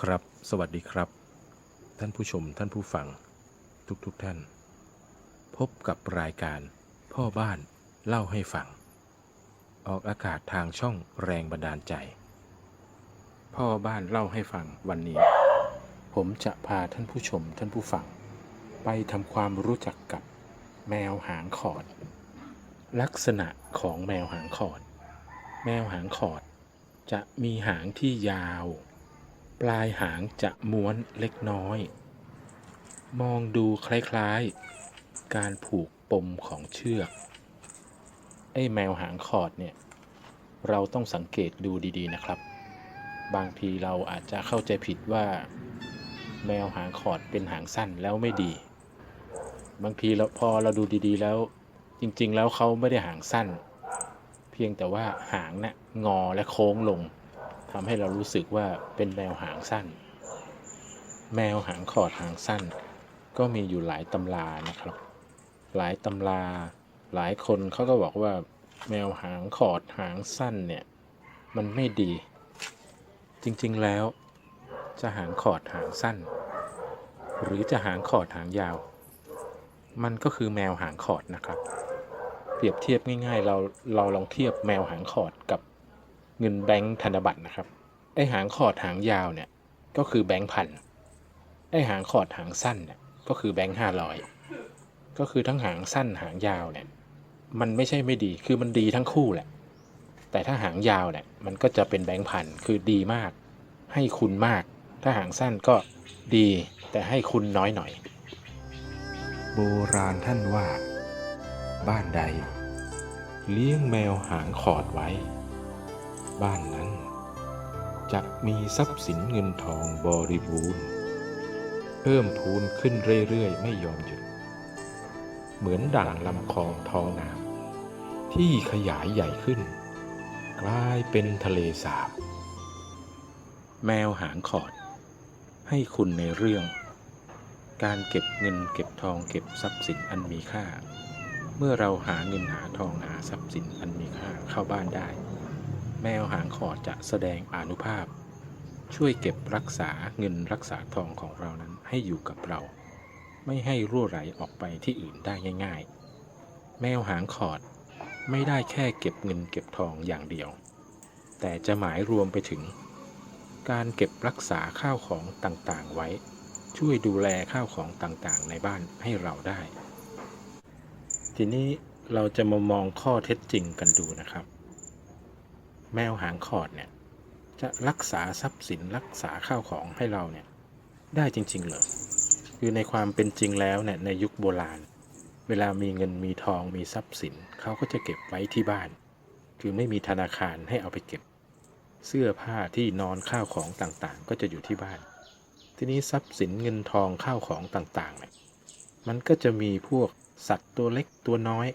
ครับ สวัสดีครับ ท่านผู้ชมท่านผู้ฟัง ทุกๆทท่าน พบกับรายการพ่อบ้านเล่าให้ฟัง ออกอากาศทางช่องแรงบันดาลใจ พ่อบ้านเล่าให้ฟังวันนี้ ผมจะพาท่านผู้ชมท่านผู้ฟัง ไปทำความรู้จักกับแมวหางขอด ลักษณะของแมวหางขอด แมวหางขอดจะมีหางที่ยาว ปลายหางจะม้วนเล็กน้อย มองดูคล้ายๆ การผูกปมของเชือก ไอ้แมวหางขอดเนี่ย เราต้องสังเกตดูดีๆนะครับ บางทีเราอาจจะเข้าใจผิดว่า แมวหางขอดเป็นหางสั้นแล้วไม่ดี บางทีเราพอเราดูดีๆแล้ว จริงๆแล้วเขาไม่ได้หางสั้น เพียงแต่ว่าหางเนี่ยงอและโค้งลง ทำให้เรารู้สึกว่าเป็นแมวหางสั้น แมวหางขอดหางสั้น ก็มีอยู่หลายตำรานะครับ หลายตำราหลายคนเขาก็บอกว่าแมวหางขอดหางสั้นเนี่ยมันไม่ดี จริงๆแล้ว จะหางขอดหางสั้น หรือจะหางขอดหางยาว มันก็คือแมวหางขอดนะครับ เปรียบเทียบง่ายๆ เราเราลองเทียบแมวหางขอดกับ เงินแบงค์ธนบัตรนะครับ ไอหางขอดหางยาวเนี่ยก็คือแบงค์พัน ไอหางขอดหางสั้นเนี่ยก็คือแบงค์ห้าร้อยก็คือทั้งหางสั้นหางยาวเนี่ยมันไม่ใช่ไม่ดี คือมันดีทั้งคู่แหละ แต่ถ้าหางยาวเนี่ยมันก็จะเป็นแบงค์พัน คือดีมาก ให้คุณมาก ถ้าหางสั้นก็ดีแต่ให้คุณน้อยหน่อย โบราณท่านว่า บ้านใด เลี้ยงแมวหางขอดไว้ บ้านนั้น จะมีทรัพย์สินเงินทองบริบูรณ์ เพิ่มพูนขึ้นเรื่อยๆ ไม่ยอมหยุด เหมือนด่างลำคลองทองน้ำที่ขยายใหญ่ขึ้น กลายเป็นทะเลสาบ แมวหางขอด ให้คุณในเรื่อง การเก็บเงินเก็บทองเก็บทรัพย์สินอันมีค่าเมื่อเราหาเงินหาทองหาทรัพย์สินอันมีค่าเข้าบ้านได้ แมวหางขอดจะแสดงอนุภาพ ช่วยเก็บรักษาเงินรักษาทองของเรานั้นให้อยู่กับเรา ไม่ให้รั่วไหลออกไปที่อื่นได้ง่าย ๆ แมวหางขอดไม่ได้แค่เก็บเงินเก็บทองอย่างเดียว แต่จะหมายรวมไปถึง การเก็บรักษาข้าวของต่างๆไว้ ช่วยดูแลข้าวของต่างๆ ในบ้านให้เราได้ ทีนี้เราจะมามองข้อเท็จจริงกันดูนะครับ แมวหางขอดเนี่ยจะรักษาทรัพย์สินรักษาข้าวของให้เราเนี่ยได้จริง ๆ เหรอคือในความเป็นจริงแล้วเนี่ยในยุคโบราณ เวลามีเงินมีทองมีทรัพย์สินเขาก็จะเก็บไว้ที่บ้าน คือไม่มีธนาคารให้เอาไปเก็บ เสื้อผ้าที่นอนข้าวของต่างๆ ก็จะอยู่ที่บ้าน ทีนี้ทรัพย์สินเงินทองข้าวของต่างๆเนี่ยมันก็จะมีพวกสัตว์ตัวเล็กตัวน้อย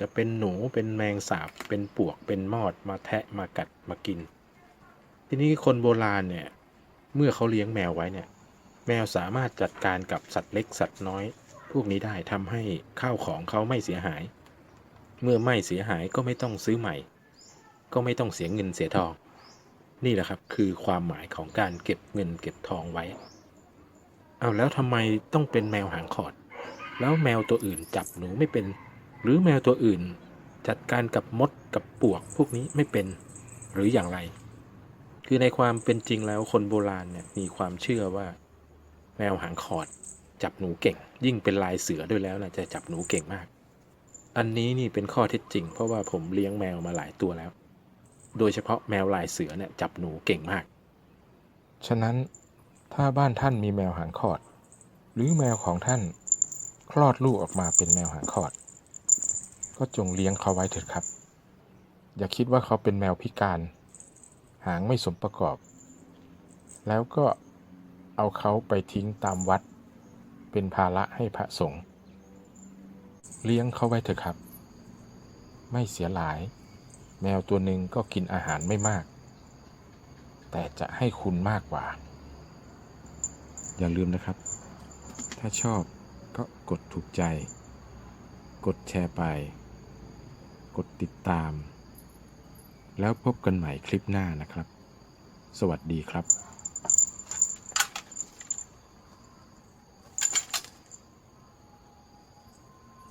จะเป็นหนูเป็นแมงสาบเป็นปวกเป็นมอดมาแทะมากัดมากิน ทีนี้คนโบราณเนี่ยเมื่อเขาเลี้ยงแมวไว้เนี่ยแมวสามารถจัดการกับสัตว์เล็กสัตว์น้อย พวกนี้ได้ทำให้ข้าวของเขาไม่เสียหาย เมื่อไม่เสียหายก็ไม่ต้องซื้อใหม่ ก็ไม่ต้องเสียเงินเสียทอง นี่แหละครับคือความหมายของการเก็บเงินเก็บทองไว้ เอาแล้วทำไมต้องเป็นแมวหางขอด แล้วแมวตัวอื่นจับหนูไม่เป็น หรือแมวตัวอื่น จัดการกับมดกับปวกพวกนี้ไม่เป็นหรืออย่างไร คือในความเป็นจริงแล้วคนโบราณเนี่ยมีความเชื่อว่า แมวหางขอด จับหนูเก่ง ยิ่งเป็นลายเสือด้วยแล้วนะจะจับหนูเก่งมาก อันนี้นี่เป็นข้อเท็จจริง เพราะว่าผมเลี้ยงแมวมาหลายตัวแล้ว โดยเฉพาะแมวลายเสือเนี่ยจับหนูเก่งมาก ฉะนั้นถ้าบ้านท่านมีแมวหางขอด หรือแมวของท่านคลอดลูกออกมาเป็นแมวหางขอด ก็จงเลี้ยงเขาไว้เถิดครับ อย่าคิดว่าเขาเป็นแมวพิการ หางไม่สมประกอบ แล้วก็เอาเขาไปทิ้งตามวัด เป็นภาระให้พระสงฆ์เลี้ยงเขาไว้เถอะครับ ไม่เสียหลาย แมวตัวหนึ่งก็กินอาหารไม่มาก แต่จะให้คุณมากกว่า อย่าลืมนะครับ ถ้าชอบก็กดถูกใจ กดแชร์ไป กดติดตาม แล้วพบกันใหม่คลิปหน้านะครับ สวัสดีครับ